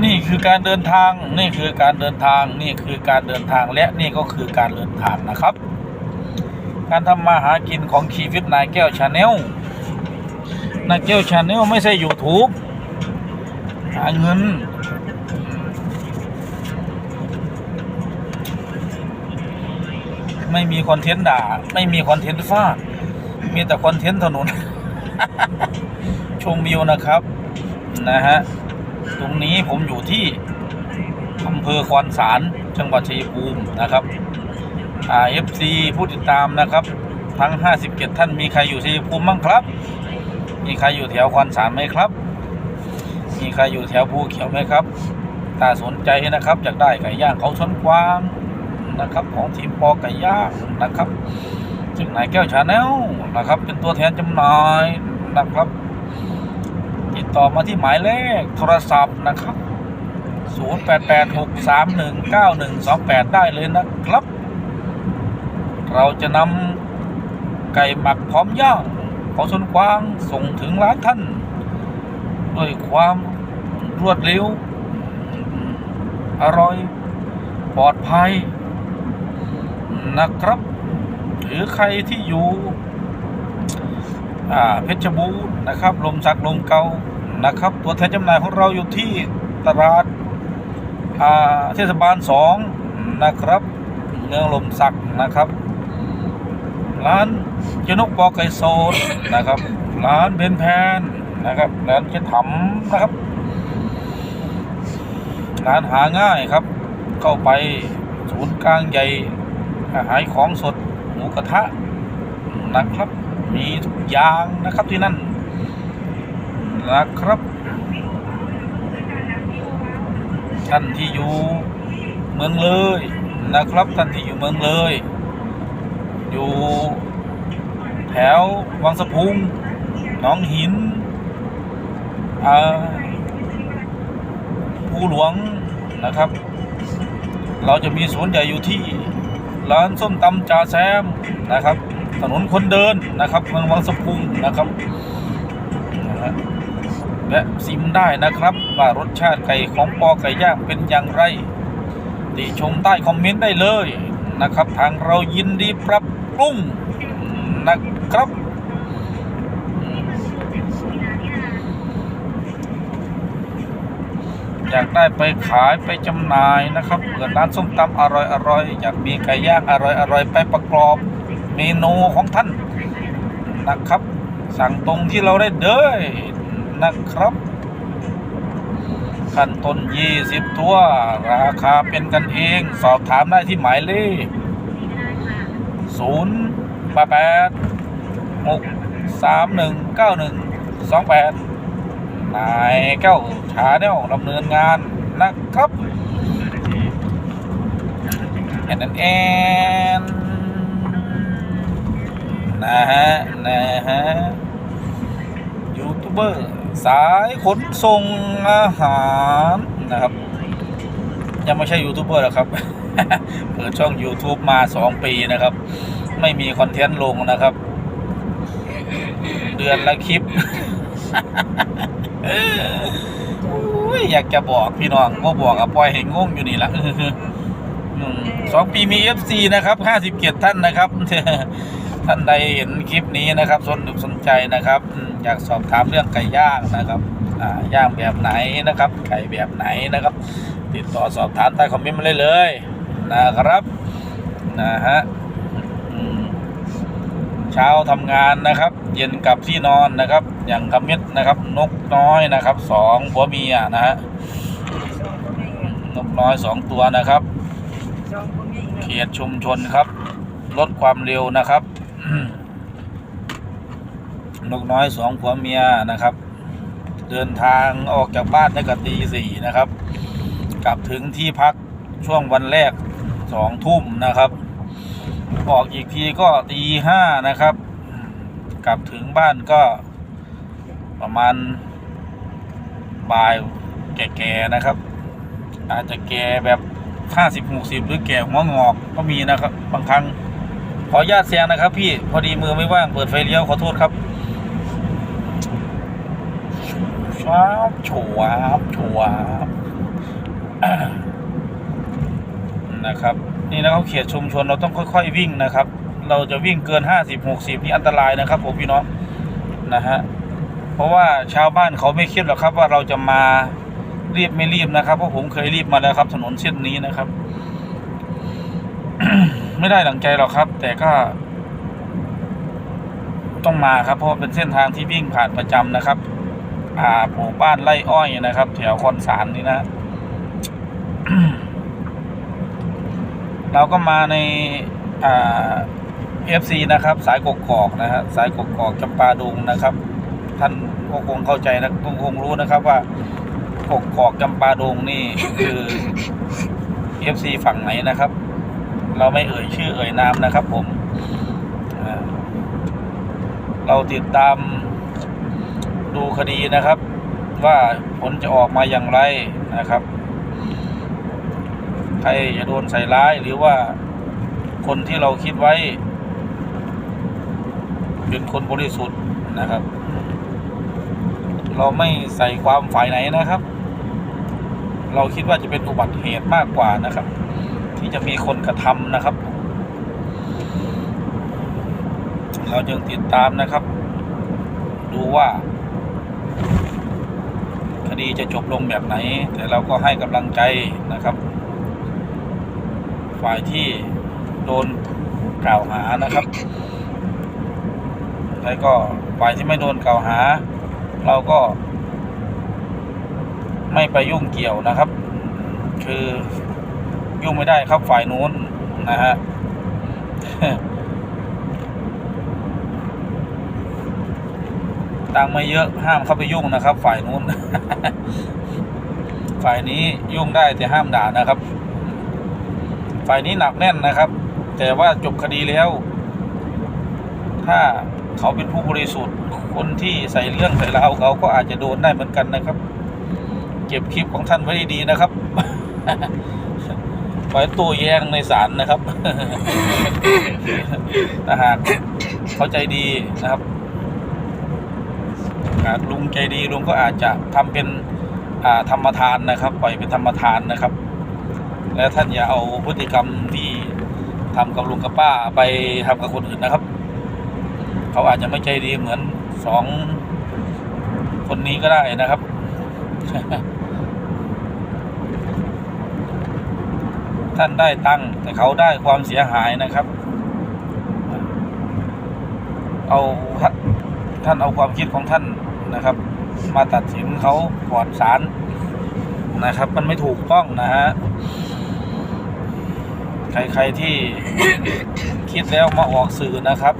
นี่คือการเดินทาง นี่คือการเดินทาง นี่คือการเดินทาง และนี่ก็คือการเดินทางนะครับ การทำมาหากินของชีวิตนายแก้วชาแนลนายแก้วชาแนลไม่ใช่ YouTube หาเงิน ไม่มีคอนเทนต์ด่า ไม่มีคอนเทนต์ฟาด มีแต่คอนเทนต์ถนน ชมวิวนะครับ นะฮะ ตรงนี้ผมอยู่ที่อำเภอคอนสารจังหวัดชัยภูมินะครับอ่า FC ผู้ติดตามนะครับ ทั้ง 57 ท่านมีใครอยู่ชัยภูมิบ้างครับ มีใครอยู่แถวคอนสารไหมครับ มีใครอยู่แถวภูเขียวไหมครับถ้าสนใจนะครับอยากได้ไก่ย่างเขาชนกวางนะครับของทีมปอไก่ย่างนะครับซึ่งนายแก้วชาแนลนะครับเป็นตัวแทนจำหน่ายนะครับ ต่อมาที่หมายเลขโทรศัพท์นะครับ 0886319128 ได้เลยนะครับ เราจะนำไก่หมักพร้อมย่างของชนกวางส่งถึงร้านท่าน ด้วยความรวดเร็ว อร่อย ปลอดภัย นะครับ หรือใครที่อยู่เพชรบูรณ์นะครับ ลมสักลมเกา นะครับ ตัวแทนจำหน่ายของเราอยู่ที่ตลาดาเทศบาลสองนะครับ เมืองลมสักนะครับ ร้านเจนกปอไก่โซดนะครับ ร้านเบนแพนนะครับ ร้านเจ๊ถำนะครับ ร้านหาง่ายครับ เข้าไปศูนย์กลางใหญ่ขายของสดหมูกระทะนะครับ มีทุกอย่างนะครับที่นั่น นะครับ ท่านที่อยู่เมืองเลยนะครับ ท่านที่อยู่เมืองเลย อยู่ แถววังสะพุงหนองหินอ่าภูหลวงนะครับ เราจะมีศูนใหญ่อยู่ที่ร้านส้มตำจ่าแซมนะครับ ถนนคนเดินนะครับเมืองวังสะพุงนะครับนะฮะ และซิมได้นะครับว่ารสชาติไก่ของปอไก่ย่างเป็นอย่างไร ติชมใต้คอมเมนต์ได้เลยนะครับ ทางเรายินดีปรับปรุงนะครับอืมอยากได้ไปขายไปจำหน่ายนะครับเปิดร้านส้มตำอร่อยอร่อยอยากมีไก่ย่างอร่อยอร่อยไปประกอบเมนูของท่านนะครับ สั่งตรงที่เราได้เด้อ นะครับ ขั้นต้น20ตัว ราคาเป็นกันเอง สอบถามได้ที่หมายเลข0 8 8 6 3 1 9 1 2 8นายแก้วชาแนลดำเนินงานนะครับแอนแอนนะฮะนะฮะ เบอร์ สายขนส่งอาหารนะครับ ยังไม่ใช่ยูทูบเบอร์หรอกครับเปิดช่อง YouTube มา 2 ปีนะครับ ไม่มีคอนเทนต์ลงนะครับ เดือนละคลิปอยากจะบอกพี่น้องว่าบอกกับปล่อยให้งงอยู่นี่ละสองปีมี FC นะครับห้าสิบเกียรติท่านนะครับ ท่านใดเห็นคลิปนี้นะครับ สนอกสนใจนะครับ อยากสอบถามเรื่องไก่ย่างนะครับย่างแบบไหนนะครับ ไก่แบบไหนนะครับ ติดต่อสอบถามใต้คอมเมนต์มาเลยเลยนะครับนะฮะเช้าทำงานนะครับ เย็นกลับที่นอนนะครับ อย่างคำมิดนะครับ นกน้อยนะครับสองผัวเมียนะฮะนกน้อยสองตัวนะครับ เขตชุมชนครับ ลดความเร็วนะครับ นกน้อยสองผัวเมียนะครับ เดินทางออกจากบ้านตั้งแต่ตีสี่นะครับ กลับถึงที่พักช่วงวันแรกสองทุ่มนะครับ ออกอีกทีก็ตีห้านะครับ กลับถึงบ้านก็ประมาณบ่ายแก่ๆนะครับ อาจจะแก่แบบห้าสิบหกสิบหรือแก่หัวงอกก็มีนะครับ บางครั้ง ขออนุญาตแซงนะครับ พี่พอดีมือไม่ว่างเปิดไฟเลี้ยวขอโทษครับชวาบชวาบชวาบนะครับ นี่นะครับเขตชุมชนเราต้องค่อย ๆ วิ่งนะครับ เราจะวิ่งเกินห้าสิบหกสิบนี่อันตรายนะครับผมพี่น้องนะฮะเพราะว่าชาวบ้านเขาไม่คิดหรอกครับ ว่าเราจะมารีบไม่รีบนะครับเพราะผมเคยรีบมาแล้วครับ ถนนเส้นนี้นะครับ ไม่ได้ดังใจหรอกครับ แต่ก็ ต้องมาครับ เพราะเป็นเส้นทางที่วิ่งผ่านประจำนะครับ อ่าหมู่บ้านไร่อ้อยนะครับ แถวคอนสารนี่นะ เราก็มาในอ่าเอฟซีนะครับ สายกกอกนะฮะสายกกอกจำปาดุงนะครับ ท่านก็คงเข้าใจนะคงคงรู้นะครับว่ากกอกจำปาดงนี่คือเอฟซีฝั่งไหนนะครับ เราไม่เอ่ยชื่อเอ่ยนามนะครับ ผมเราติดตามดูคดีนะครับ ว่าผลจะออกมาอย่างไรนะครับ ใครจะโดนใส่ร้ายหรือว่าคนที่เราคิดไว้ เป็นคนบริสุทธิ์นะครับ เราไม่ใส่ความฝ่ายไหนนะครับ เราคิดว่าจะเป็นอุบัติเหตุมากกว่านะครับ ที่จะมีคนกระทำนะครับ เราจึงติดตามนะครับ ดูว่า คดีจะจบลงแบบไหน แต่เราก็ให้กำลังใจนะครับ ฝ่ายที่โดนกล่าวหานะครับแล้วก็ฝ่ายที่ไม่โดนกล่าวหา เราก็ ไม่ไปยุ่งเกี่ยวนะครับ คือ ยุ่งไม่ได้ครับฝ่ายนู้นนะฮะตังไม่เยอะห้ามเข้าไปยุ่งนะครับ ฝ่ายนู้น ฝ่ายนี้ยุ่งได้แต่ห้ามด่านะครับ ฝ่ายนี้หนักแน่นนะครับ แต่ว่าจบคดีแล้ว ถ้าเขาเป็นผู้บริสุทธิ์ คนที่ใส่เรื่องใส่ราวเขาก็อาจจะโดนได้เหมือนกันนะครับ เก็บคลิปของท่านไว้ดีๆนะครับ ไว้ตู้แย้งในศาลนะครับถ้าหากเขาใจดีนะครับลุงใจดีลุงก็อาจจะทำเป็นธรรมทานนะครับปล่อยเป็นธรรมทานนะครับ และท่านอย่าเอาพฤติกรรมที่ทำกับลุงกับป้าไปทำกับคนอื่นนะครับ เขาอาจจะไม่ใจดีเหมือนสองคนนี้ก็ได้นะครับ ท่านได้ตังค์แต่เขาได้ความเสียหายนะครับ เอาท่านเอาความคิดของท่านนะครับ มาตัดสินเขาก่อนศาลนะครับ มันไม่ถูกต้องนะฮะใครๆที่คิดแล้วมาออกสื่อนะครับ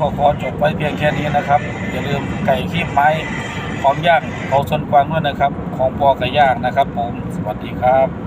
คลิปนี้ก็ขอจบไว้เพียงแค่นี้นะครับ อย่าลืมไก่ขี้ไม้หอมย่างเขาชนกวางด้วยนะครับ ของปอไก่ย่างนะครับ ผม สวัสดีครับ